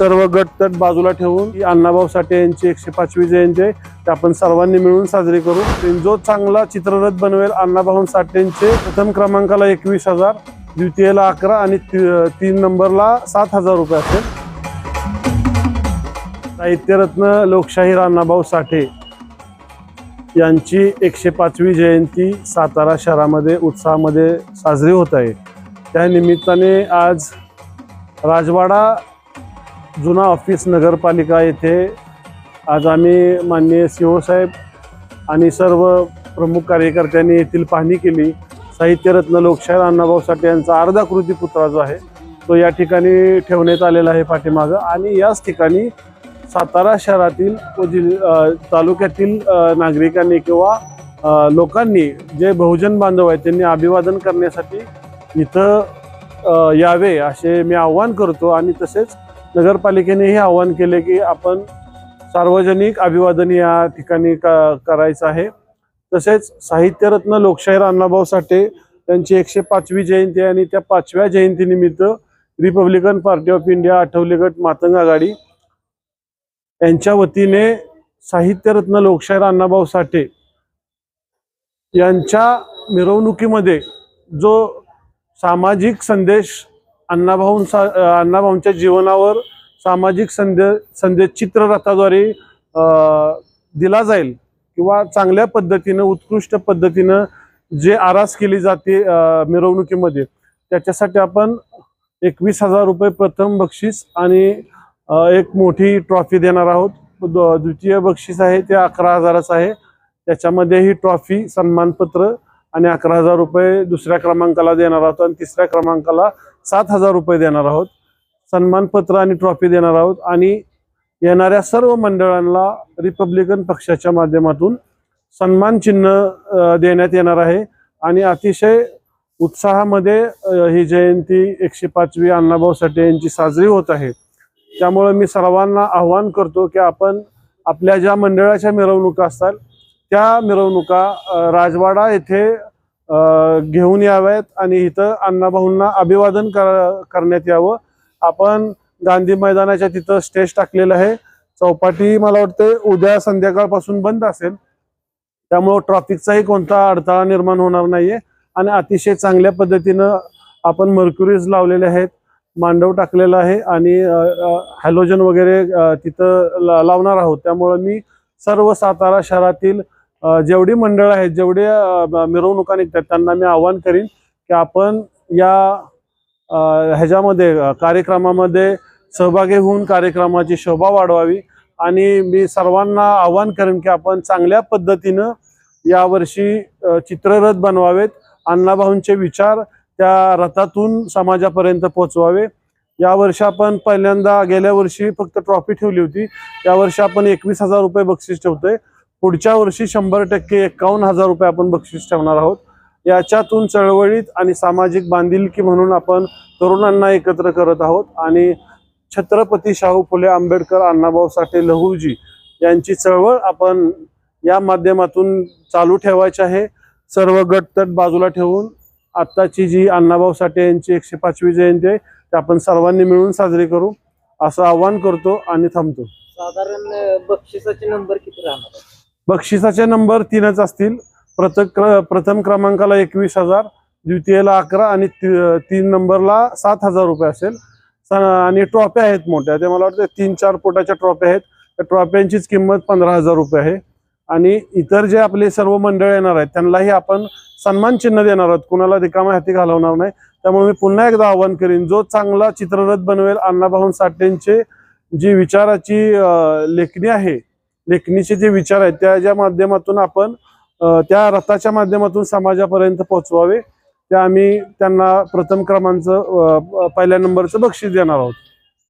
सर्व गट तट बाजूला ठेवून अण्णाभाऊ साठे यांची एकशे पाचवी जयंती आहे. ते आपण सर्वांनी मिळून साजरी करू. जो चांगला चित्ररथ बनवेल अण्णाभाऊ साठेंचे प्रथम क्रमांकाला एकवीस हजार द्वितीयला अकरा आणि ती- तीन नंबरला सात हजार रुपये असेल. साहित्यरत्न लोकशाहीर अण्णाभाऊ साठे यांची एकशे पाचवी जयंती सातारा शहरामध्ये उत्साहामध्ये साजरी होत आहे. त्या निमित्ताने आज राजवाडा जुना ऑफिस नगरपालिका येथे आज आम्ही माननीय सी साहेब आणि सर्व प्रमुख कार्यकर्त्यांनी येथील पाहणी केली. साहित्यरत्न लोकशाहीर अण्णाभाऊ साठे यांचा अर्धा कृती पुतळा जो आहे तो या ठिकाणी ठेवण्यात आलेला आहे पाठीमागं. आणि याच ठिकाणी सातारा शहरातील व जिल तालुक्यातील नागरिकांनी किंवा लोकांनी जे बहुजन बांधव आहेत त्यांनी अभिवादन करण्यासाठी इथं यावे असे मी आव्हान करतो. आणि तसेच नगरपालिकेनेही आवाहन केले की आपण सार्वजनिक अभिवादन या ठिकाणी करायचं आहे. तसेच साहित्यरत्न लोकशाहीर अण्णाभाऊ साठे त्यांची एकशे पाचवी जयंती आणि त्या पाचव्या जयंतीनिमित्त Republican party of India Athawale गट मातंग आघाडी यांच्या वतीने साहित्यरत्न लोकशाहीर अण्णाभाऊ साठे यांच्या मिरवणुकीमध्ये जो सामाजिक संदेश अण्णाभाऊ अण्णाभाऊंच्या जीवनावर सामाजिक संदे संदेश चित्ररथाद्वारे दिला जाईल किंवा चांगल्या पद्धतीनं उत्कृष्ट पद्धतीनं जे आरास केली जाते मिरवणुकीमध्ये त्याच्यासाठी आपण एकवीस हजार रुपये प्रथम बक्षीस आणि एक मोठी ट्रॉफी देणार आहोत. द्वितीय बक्षीस आहे ते अकरा हजाराचं आहे. त्याच्यामध्ये ही ट्रॉफी सन्मानपत्र आणि अकरा हजार रुपये दुसऱ्या क्रमांकाला देणार आहोत आणि तिसऱ्या क्रमांकाला सात हजार रुपये देणार आहोत. सन्मानपत्र आणि ट्रॉफी देणार आहोत. आणि येणाऱ्या सर्व मंडळांना रिपब्लिकन पक्षाच्या माध्यमातून सन्मान चिन्ह देण्यात येणार आहे. आणि अतिशय उत्साहामध्ये ही जयंती एकशे पाचवी अण्णाभाऊ साठे यांची साजरी होत आहे. त्यामुळे मी सर्वांना आव्हान करतो की आपण आपल्या ज्या मंडळाच्या मिरवणुका असतात त्या मिरवणुका राजवाडा येथे घेऊन याव्यात आणि इथं अण्णाभाऊंना अभिवादन कर करण्यात यावं. आपण गांधी मैदानाच्या तिथं स्टेज टाकलेलं आहे. चौपाटी मला वाटतं उद्या संध्याकाळपासून बंद असेल. त्यामुळं ट्रॉफिकचाही कोणता अडथळा निर्माण होणार नाहीये. आणि अतिशय चांगल्या पद्धतीनं आपण मर्क्युरीज लावलेले आहेत मांडव टाकलेला आहे आणि हॅलोजन वगैरे तिथं ला- लावणार आहोत. त्यामुळं मी सर्व सातारा शहरातील जेवढी मंडळ आहेत जेवढे मिरवणुका निघतात त्यांना मी आवाहन करीन की आपण या ह्याच्यामध्ये कार्यक्रमामध्ये सहभागी होऊन कार्यक्रमाची शोभा वाढवावी. आणि मी सर्वांना आवाहन करेन की आपण चांगल्या पद्धतीनं यावर्षी चित्ररथ बनवावेत. अण्णाभाऊंचे विचार त्या रथातून समाजापर्यंत पोहोचवावे. यावर्षी आपण पहिल्यांदा गेल्या वर्षी फक्त ट्रॉफी ठेवली होती. यावर्षी आपण एकवीस हजार रुपये बक्षीस ठेवतोय. पुढच्या वर्षी शंभर टक्के एकावन्न हजार रुपये आपण बक्षीस ठेवणार आहोत. याच्यातून चळवळीत आणि सामाजिक बांधिलकी म्हणून आपण तरुणांना एकत्र करत आहोत. आणि छत्रपती शाहू फुले आंबेडकर अण्णाभाऊ साठे लहूजी यांची चळवळ आपण या माध्यमातून चालू ठेवायची आहे. सर्व गटतट बाजूला ठेवून आत्ताची जी अण्णाभाऊ साठे यांची एकशे पाचवी जयंती आहे ती आपण सर्वांनी मिळून साजरी करू. असं आवाहन करतो आणि थांबतो. साधारण बक्षिसाचे नंबर किती राहणार? बक्षिसाचे नंबर तीनच असतील. प्रथम क्र प्रथम क्रमांकाला एकवीस हजार द्वितीयला अकरा आणि ती- तीन नंबरला सात हजार रुपये असेल. स- आणि ट्रॉफ्या आहेत मोठ्या. ते मला वाटतं तीन चार फुटाच्या ट्रॉफ्या आहेत. त्या ट्रॉफ्यांचीच किंमत पंधरा हजार रुपये आहे. आणि इतर जे आपले सर्व मंडळ येणार आहेत त्यांनाही आपण सन्मान चिन्ह देणार आहोत. कुणाला रिकामा हाती घालवणार नाही. त्यामुळे मी पुन्हा एकदा आवाहन करीन जो चांगला चित्ररथ बनवेल अण्णाभाऊ साठेंचे जी विचाराची लेखणी आहे लेखणीचे जे विचार आहेत त्याच्या माध्यमातून आपण त्या रथाच्या माध्यमातून समाजापर्यंत पोहोचवावे त्या आम्ही त्यांना प्रथम क्रमांचं पहिल्या नंबरचं बक्षीस देणार आहोत.